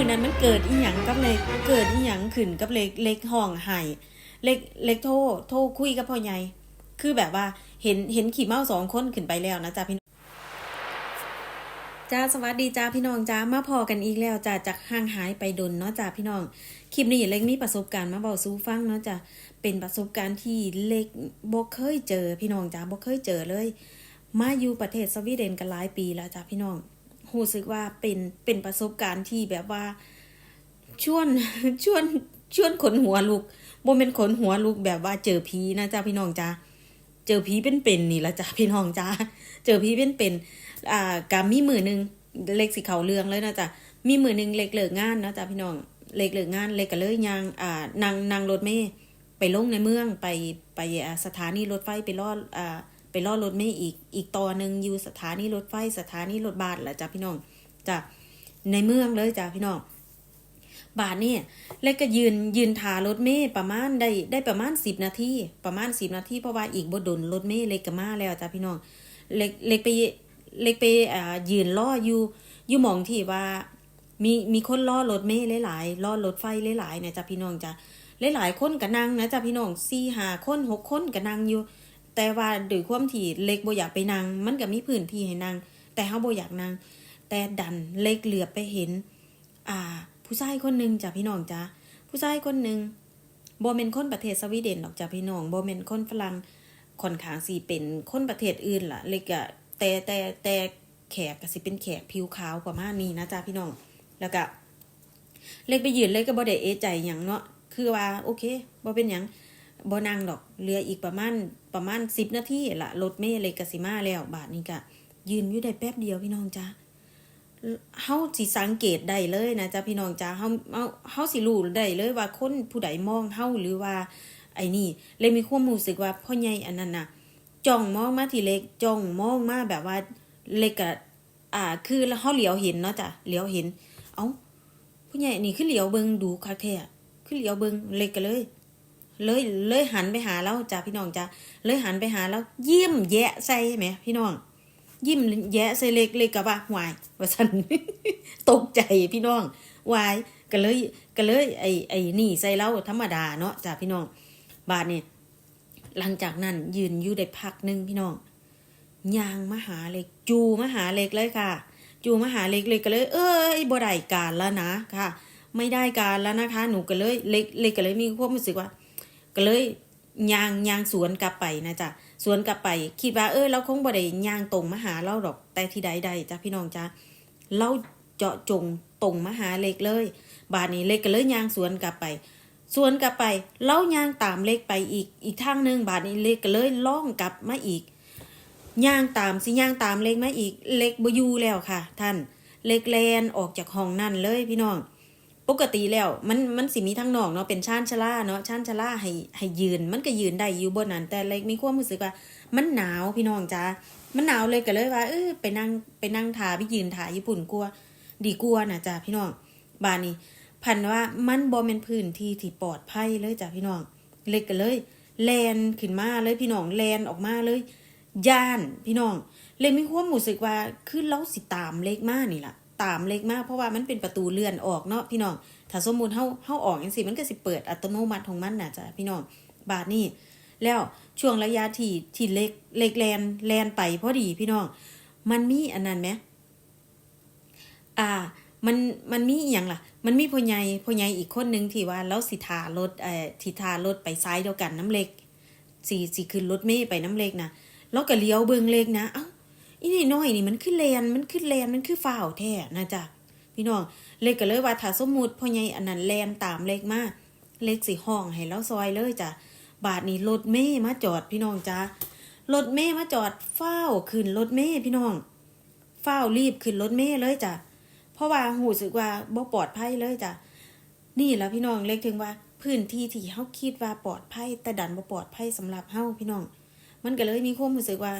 มือนั้นมันเกิดอีหยังกับเล็กเกิดอีหยังขึ้นกับเล็กเล็กห้องไห้เล็กเล็กโทรโทรคุยกับพ่อใหญ่คือแบบว่าเห็นเห็นขี่เมาสองคนขึ้นไปแล้วนะจ๊ะพี่น้องจ้าสวัสดีจ้าพี่น้องจ้ามาพอกันอีกแล้วจ้าจากห่างหายไปดนเนาะจ้าพี่น้องคลิปนี้เล็กมีประสบการณ์มาเบาสู้ฟังเนาะจ้าเป็นประสบการณ์ที่เล็กบ่เคยเจอพี่น้องจ้าบ่เคยเจอเลย มาอยู่ประเทศสวีเดนกันหลายปีแล้วจ้าพี่น้อง รู้สึกว่าเป็นเป็นประสบการณ์ที่แบบว่าชวนชวนชวนขนหัวลุกบ่เป็นขนหัวลุกแบบว่าเจอผีนะจ้าพี่น้องจ้าเจอผีเป็นๆนี่ละจ้าพี่น้องจ้าเจอผีเป็นๆอ่ากามีมือหนึ่งเล็กสิเขาเรืองเลยนะจ้ามีมือหนึ่งเล็กเลิกงานนะจ้าพี่น้องเล็กเลิกงานเล็กก็เลยยางอ่านั่งนั่งรถเมล์ไปลงในเมืองไปไปสถานีรถไฟไปรอดอ่า ไปรอรถเมล์อีก อีกต่อหนึ่งอยู่สถานีรถไฟสถานีรถบัสแหละจ้าพี่น้องจ้าในเมืองเลยจ้าพี่น้องบาทเนี่ยเล็กก็ยืนยืนทารถเมย์ประมาณได้ได้ประมาณสิบนาทีประมาณสิบนาทีเพราะว่าอีกบดนรถเมย์เล็กก็มาแล้วจ้าพี่น้องเล็กเล็กไปเล็กไปอ่ายืนล่ออยู่อยู่มองที่ว่า มีมีคนล่อรถเมย์หลายๆล่อรถไฟหลายๆเนี่ยจ้าพี่น้องจ้าหลายๆคนก็นั่งนะจ้าพี่น้องสี่ห้าคนหกคนก็นั่งอยู่ แต่ว่าด้วยความที่เล็กบ่อยากไปนั่งมันก็มีพื้นที่ให้นั่งแต่เฮาบ่อยากนั่งแต่ดันเล็กเหลือไปเห็น อ่า ผู้ชายคนหนึ่งจ้ะพี่น้องจ้ะผู้ชายคนหนึ่งโบเมนคนประเทศสวีเดนหรอกจ้ะพี่น้องโบเมนคนฝรั่งค่อนข้างสีเป็นคนประเทศอื่นล่ะ เล็กอะแต่แต่แต่แขกก็สิเป็นแขกผิวขาวประมาณนี้นะจ้ะพี่น้อง แล้วก็เล็กไปยืนเล็กก็บ่ได้เอใจหยังเนาะคือว่าโอเคบ่เป็นหยัง บ่นั่งดอกเหลืออีกประมาณประมาณสิบนาทีละรถเมล์เล็กสิมาแล้วบาทนี้ก็ยืนอยู่ได้แป๊บเดียวพี่น้องจ้ะเฮาสิสังเกตได้เลยนะจ๊ะพี่น้องจ้าเฮาเฮาเฮาสิรู้ได้เลยว่าคนผู้ใดมองเฮาหรือว่า ไอ้นี่ เลยมีความรู้สึกว่าพ่อใหญ่อันนั้นน่ะจ้องมองมาที่เล็กจ้องมองมาแบบว่าเล็กอะอ่า คือเฮาเหลียวเห็นเนาะจ้ะเหลียวเห็น เอ้าผู้ใหญ่นี่คือเหลียวเบิงดูคักแท้คือเหลียวเบิงเล็กก็เลย เลยเลยหันไปหาแล้วจ้ะพี่น้องจ้ะเลยหันไปหาแล้วยิ้มแยะใส่ไหมพี่น้อง ยิ้มแย้ใส่เล็กเล็กกับว่าหวายว่าสันตกใจพี่น้องวายก็เลยก็เลยไอ้ไอ้นี่ใส่เล้าธรรมดาเนาะจ้าพี่น้อง บาทเนี่ยหลังจากนั้นยืนอยู่ได้พักหนึ่งพี่น้องยางมหาเล็กจูมหาเล็กเลยค่ะ จูมหาเล็กเล็กก็เลย เอ้ยบ่ได้การแล้วนะค่ะ ไม่ได้การแล้วนะคะ หนูก็เลยเล็กเล็กก็เลยมีความรู้สึกว่า ก็เลยยางยางสวนกลับไปนะจ๊ะสวนกลับไป คิดว่าเออเราคงบ่ได้ยางตรงมาหาเราดอกแต่ที่ใดใดจ้ะพี่น้องจ้ะเราเจาะจงตรงมาหาเล็กเลย บาดนี้เล็กก็เลยยางสวนกลับไปสวนกลับไปเล่ายางตามเล็กไปอีกอีกทางหนึ่งบาดนี้เล็กก็เลยล่องกลับมาอีกย่างตามสิย่างตามเล็กมาอีกเล็กบอยู่แล้วค่ะ ท่านเล็กแลนออกจากห้องนั่นเลยพี่น้อง ปกติแล้วมันมันสิมีทั้งนอกเนาะเป็นชานชล่าเนาะชานชล่าให้ให้ยืน มันก็ยืนได้อยู่บนนั้นแต่เล็กมีความรู้สึกว่า มันหนาวพี่น้องจ้ามันหนาวเลยก็เลยว่าเออไปนั่งไปนั่งทาไปยืนทาญี่ปุ่นกลัว ดีกลัวนะจ้าพี่น้องบานนี้พันว่ามันบอเป็นพื้นที่ที่ปลอดภัยเลยจ้าพี่น้องเล็กก็เลย แลนขึ้นมาเลยพี่น้องแลนออกมาเลยย่านพี่น้องเลยมีความรู้สึกว่าคือเราสิตามเล็กมากนี่ล่ะ ตามเล็กมากเพราะว่ามันเป็นประตูเลื่อนออกเนาะพี่น้องถ้าสมมุติเฮาเฮาออกจังซี่มันก็สิเปิดอัตโนมัติของมันน่ะจ้ะพี่น้องบาทนี่แล้วช่วงระยะที่ที่เล็กเล็กแลนแลนไปพอดีพี่น้องมันมีอันนั้นไหมอ่ามันมันมีอย่างล่ะ มันมีพ่อใหญ่พ่อใหญ่อีกคนนึงที่ว่าแล้วสิทารถเอ่อที่ทารถไปซ้ายเดียวกันน้ำเล็กสิสิขึ้นรถเมย์ไปน้ำเล็กนะแล้วก็เลี้ยวเบิงเล็กนะ เอ้า อีนี่น้อยนี่มันขึ้นแลนมันขึ้นแลนมันคือฝ้าวแท้นะจ๊ะพี่น้องเล็กก็เลยว่าถ้าสมมุติพ่อใหญ่อันนั้นแลนตามเล็กมาเล็กสิห้องให้แล้วซอยเลยจ้ะบาทนี้รถเมย์มาจอดพี่น้องจ้ะรถเมย์มาจอดฝ้าวขึ้นรถเมย์พี่น้องฝ้าวรีบขึ้นรถเมย์เลยจ้ะเพราะว่าหูสึกว่าบ่ปลอดภัยเลยจ้ะนี่แหละพี่น้องเล็กถึงว่าพื้นที่ที่เฮาคิดว่าปลอดภัยแต่ดันบ่ปลอดภัยสำหรับเฮาพี่น้อง มันก็เลยมีความรู้สึกว่า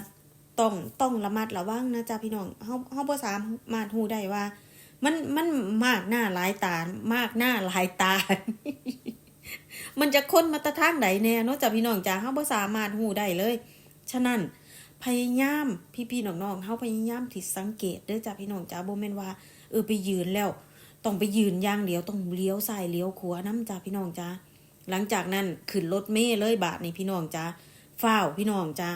ต้องต้องระมัดระวังนะจ๊ะพี่น้องเฮาเฮาบ่สามารถฮู้ได้ว่า มันมันมากหน้าหลายตามากหน้าหลายตา มันจะค้นมาตะทางใดแน่เนาะจ้ะพี่น้องจ้าเฮาบ่สามารถฮู้ได้เลย ฉะนั้นพยายามพี่ๆน้องๆเฮาพยายามที่สังเกตเด้อจ้ะพี่น้องจ้าบ่แม่นว่าเออไปยืนแล้ว ต้องไปยืนอย่างเดียวต้องเลี้ยวซ้ายเลี้ยวขวาน้ำจ้าพี่น้องจ้าหลังจากนั้นขึ้นรถเมล์เลยบาทนี่พี่น้องจ้าฝ้าวพี่น้องจ้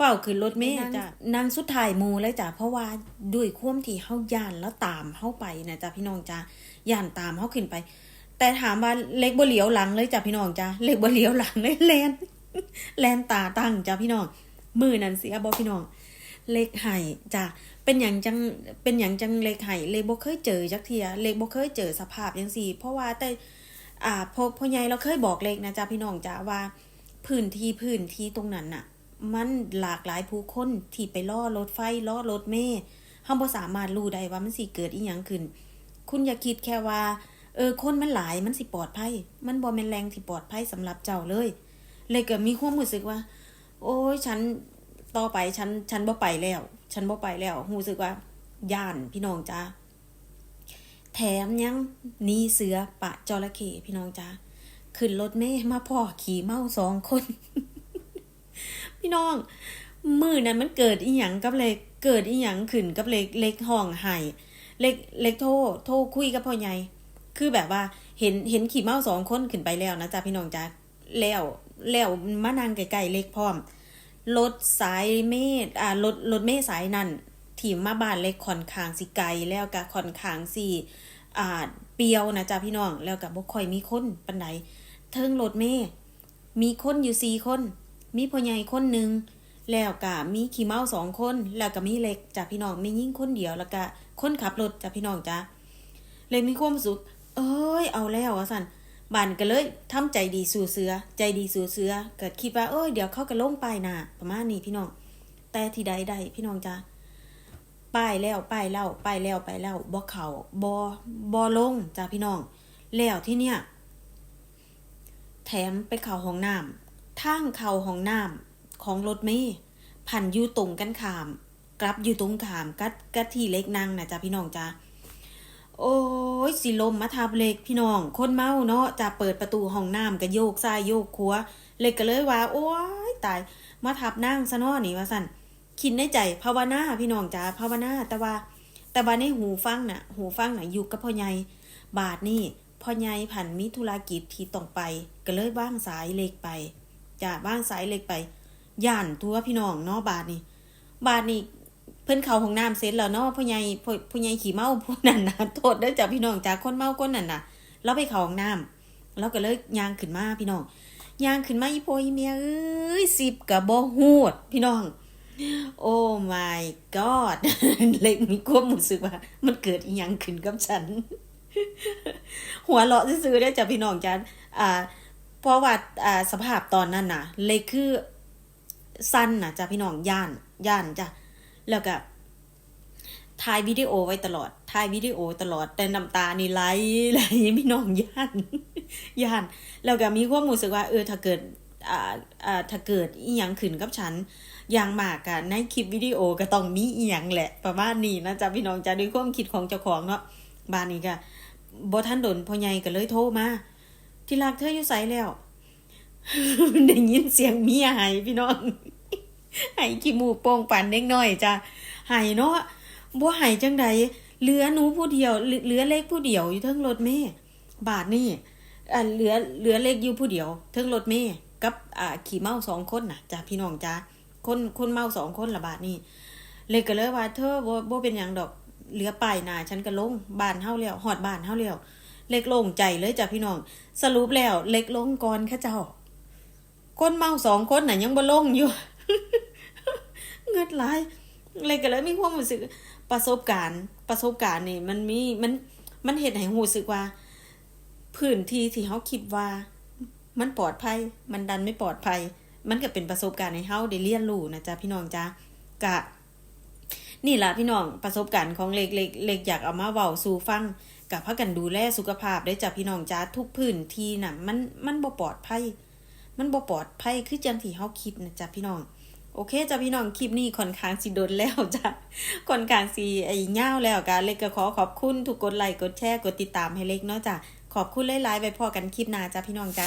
าฝ้าวขึ้นรถเมล์จ้านางสุดท้ายหมูเลยจ้าเพราะว่าด้วยความที่เฮาย่านแล้วตามเฮาไปนะจ้าพี่น้องจ้าย่านตามเฮาขึ้นไป แต่ถามว่าเล็กบ่เหลียวหลังเลยจ้าพี่น้องจ้าเล็กบ่เหลียวหลังเลยแลนแลนตาตั้งจ้าพี่น้องมือนั้นเสียบ่พี่น้อง เล็กไห่จ้ะเป็นอย่างจังเป็นอย่างจังเล็กไห่เล็กบ่เคยเจอจักเทียเล็กบ่เคยเจอสภาพจังซี่ เพราะว่าแต่อ่าพ่อพ่อใหญ่เราเคยบอกเล็กนะจ้ะพี่น้องจ้ะว่าพื้นที่พื้นที่ตรงนั้นน่ะ มันหลากหลายผู้คนที่ไปล่อรถไฟล่อรถเมล์เฮาบ่สามารถรู้ได้ว่ามันสิเกิดอีหยังขึ้น คุณอย่าคิดแค่ว่า เออคนมันหลายมันสิปลอดภัย มันบ่แม่นแรงที่ปลอดภัยสำหรับเจ้าเลย เลยก็มีความรู้สึกว่า โอ้ยฉันต่อไปฉันฉันบ่ไปแล้ว ฉันบ่ไปแล้วรู้สึกว่าย่านพี่น้องจ้าแถมยังหนีเสือปะจระเข้พี่น้องจ้าขึ้นรถเมล์มาพ่อขี่เมาสองคน พี่น้อง มือนั้นมันเกิดอีหยังกับเล็กเกิดอีหยังขึ้นกับเล็กเล็กห้องไห้เล็กเล็กโทรโทรคุยกับพ่อใหญ่คือแบบว่าเห็นเห็นขี่เมาสองคนขึ้นไปแล้วนะจ๊ะพี่น้องจ้าแล้วแล้วมานั่งไกลๆเล็กพร้อมรถสายเมฆอ่ารถรถเมฆสายนั่นที่มาบ้านเล็กค่อนข้างสิไกลแล้วก็ค่อนข้างสิอ่าเปียวนะจ๊ะพี่น้องแล้วก็บ่ค่อยมีคนปานใดเทิงรถเมฆมีคนอยู่สี่คน มีพ่อใหญ่คนหนึ่งแล้วก็มีขี่เมาสองคน แล้วก็มีเล็กจ้ะพี่น้องมียิ่งคนเดียวแล้วก็คนขับรถจ้ะพี่น้องจ้ะเลยมีความสุข เอ้ย เอาแล้วว่าสั่นบานก็เลยทำใจดีสู่เสือ ใจดีสู่เสือ เกิดคิดว่าเอ้ยเดี๋ยวเขาก็ลงป้ายหน้าประมาณนี้พี่น้อง แต่ที่ใดใดพี่น้องจ้าป้ายแล้วป้ายเล่าป้ายแล้วไปแล้วบ่เขาบ่บ่ลงจ้าพี่น้อง แล้วที่เนี่ย แถมไปเข่าห้องน้ำ ทางเข่าห้องน้ำของรถเมย์พันอยู่ตรงกันขาม กลับอยู่ตรงขามกัดกัดที่เล็กนั่งนะจ้าพี่น้องจ้าโอ้ยสิลมมาทับเล็กพี่น้อง คนเมาเนาะจะเปิดประตูห้องน้ำก็โยกซ้ายโยกขวาเล็กก็เลยว่า โอ้ยตายมาทับนั่งซะนาะนี่ว่าสั่นคิดในใจภาวนาพี่น้องจ้าภาวนาแต่ว่า แต่ว่าในหูฟังน่ะ หูฟังน่ะอยู่กับพ่อใหญ่บาทนี่พ่อใหญ่ผันมีธุรกิจที่ต้องไป ก็เลยว่างสายเล็กไป จ้าว่างสายเล็กไป ย่านตัวพี่น้องเนาะบาทนี่บาทนี่เพิ่นเขาห้องน้ำเสร็จแล้วเนาะพ่อใหญ่พ่อพ่อใหญ่ขี่เมาผู้นั้นน่ะโทษเด้อจ้ะพี่น้องจ้าคนเมาคนนั้นน่ะเราไปเขาห้องน้ำเราก็เลยยางขึ้นมาพี่น้องยางขึ้นมาอีโพอีเมียเอ้ยสิบกะบ่ฮูดพี่น้อง โอ้ my god เล็กมีความรู้สึกว่า มันเกิดอีหยังขึ้นกับฉัน หัวเราะซื่อๆได้จ้ะพี่น้องจ้าอ่า เพราะว่าอ่าสภาพตอนนั้นน่ะ เล็กคือสั้นนะจ้ะพี่น้องย่านย่านจ้ะแล้วก็ถ่ายวิดีโอไว้ตลอดถ่ายวิดีโอตลอด แต่น้ำตานี่ไหลไหลพี่น้องย่านย่าน แล้วก็มีความรู้สึกว่า เออถ้าเกิดอ่าอ่าถ้าเกิดอีหยังขึ้นกับฉันอย่างมากอะในคลิปวิดีโอก็ต้องมีอีหยังแหละ ประมาณนี้นะจ๊ะพี่น้องจ้ะด้วยความคิดของเจ้าของเนาะบ้านนี้ก็บ่ทันโดนพ่อใหญ่ก็เลยโทรมา ที่รักเธออยู่ไสแล้วได้ยินเสียงเมียหายพี่น้องหายขี้มูกโป่งปันเด็กน้อยจ้ะหายเนาะบ่หายจังใดเหลือหนูผู้เดียวเหลือเล็กผู้เดียวอยู่เทั้งรถเมย์บาทนี่อ่าเหลือเหลือเล็กอยู่ผู้เดียวเทั้งรถเมย์กับอ่าขี่เมาสองคนน่ะจ้ะพี่น้องจ้ะคนคนเมาสองคนละบาทนี่เล็กก็เลยว่าเธอบ่บ่เป็นหยังดอกเหลือป้ายน้าฉันก็ลงบ้านเฮาแล้วฮอดบ้านเฮาแล้ว เล็กลงใจเลยจ้ะพี่น้อง สรุปแล้วเล็กลงก่อนค่ะเจ้า คนเมาสองคนน่ะยังบ่ลงอยู่ เงิดหลายเลยก็เลยมีความรู้สึกประสบการณ์ประสบการณ์นี่มันมีมันมันเฮ็ดให้รู้สึกว่า พื้นที่ที่เฮาคิดว่า มันปลอดภัย มันดันไม่ปลอดภัย มันก็เป็นประสบการณ์ให้เฮาได้เรียนรู้นะจ๊ะพี่น้องจ้ะกะ นี่ล่ะพี่น้องประสบการณ์ของเล็กเล็กเล็กอยากเอามาเว้าสู่ฟัง กับพากันดูแลสุขภาพได้จ้ะพี่น้องจ้าทุกพื้นที่น่ะ มันมันบ่ปลอดภัย มันบ่ปลอดภัยคือจังที่เฮาคิดนะจ้าพี่น้อง โอเคจ้าพี่น้องคลิปนี้ค่อนข้างสิโดนแล้วจ้าค่อนข้างสิไอ้ยาวแล้วกะเล็กก็ขอขอบคุณทุกกดไลค์กดแชร์กดติดตามให้เล็กเนาะจ้าขอบคุณหลายๆไว้พอกันคลิปหน้าจ้าพี่น้องจ้า